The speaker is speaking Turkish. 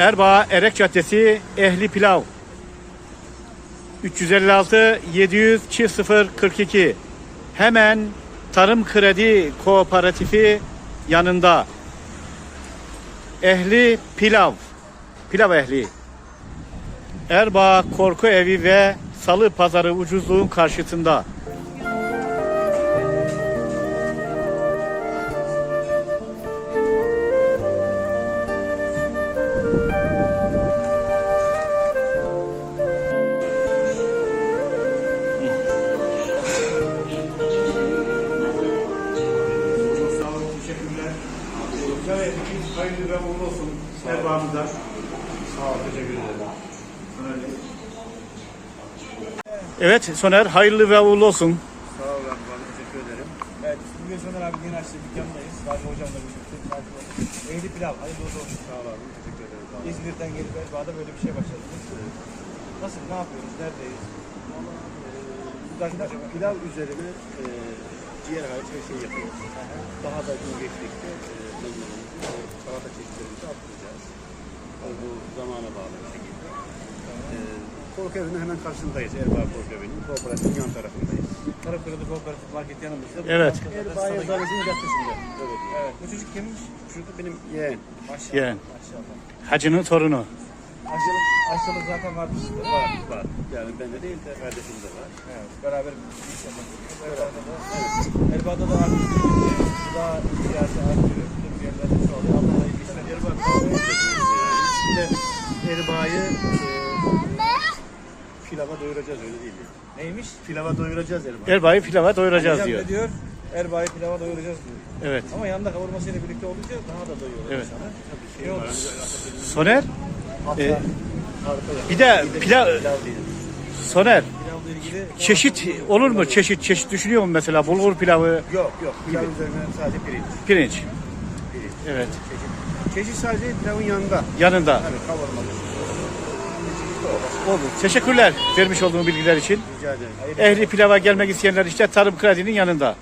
Erbaa Erek Caddesi Ehli Pilav. 356 700 0 42 hemen Tarım Kredi Kooperatifi yanında. Ehli Pilav. Pilav Ehli. Erbaa Korku Evi ve Salı Pazarı ucuzluğun karşısında Hayırlı ve uğurlu olsun Erbağımıza. Sağ olun, teşekkür ederim. Evet Soner, hayırlı ve uğurlu olsun. Sağ olun abi, teşekkür ederim. Evet, bugün Soner abi yeni açtığı dükkandayız. Sadece hocamla birlikte. Ehli pilav, hayırlı uğurlu olsun. Sağ olun, teşekkür ederim. Sağ. İzmir'den gelip Erbağ'da böyle bir şey başladınız. Nasıl, ne yapıyoruz, neredeyiz? Arkadaşlar pilav üzerine e, ciğer hariç her şey yapıyoruz. Daha da gün geçtikçe e, menülerimizi ve salata çeşitlerimizi arttıracağız. Tabii bu zamana bağlı bir şekilde. E, Korku evinin hemen karşısındayız. Erbaa Korku evinin. Kooperatifin yan tarafındayız. Karakurulu Kooperatif Market yanımızda. Evet. Erbaa Yazıhanesi'nin caddesinde. Evet. Evet, bu çocuk kimmiş? Şurada benim yeğen. Maşallah. Yeğen. Maşallah. Hacının torunu. Aşçılık, aşçılık zaten vardı sizde. Var, var. Yani bende değil de kardeşimde var. Evet, beraber bir iş yapıyoruz. Erbağ'da da, Erbağ'da da artık daha ihtiyacı artıyor. Bütün bir yerlerde çoğalıyor. Allah da iyi işler. Erbaa Korku Evisi'ndeyiz yani. Şimdi Erbaa'yı e, pilava doyuracağız öyle değil mi? Neymiş? Pilava doyuracağız Erbaa. Erbağ'ı pilava doyuracağız diyor. ne diyor? Erbağ'ı pilava doyuracağız diyor. Evet. Ama yanında kavurmasıyla birlikte olunca daha da doyuyor. Evet. Şey var, olur? hani Soner, Hatta e, bir de pilav. Soner, çeşit olur mu? Çeşit, çeşit düşünüyor musun mesela? Bulgur pilavı, Yok yok. Pilav üzerine sadece pirinç. pirinç. pirinç. Evet. Çeşit. Çeşit sadece pilavın yanında. Yanında. Tabii kavurmalı. Olur. Teşekkürler vermiş olduğum bilgiler için. Rica ederim. Ehli pilava gelmek isteyenler işte Tarım Kredi'nin yanında.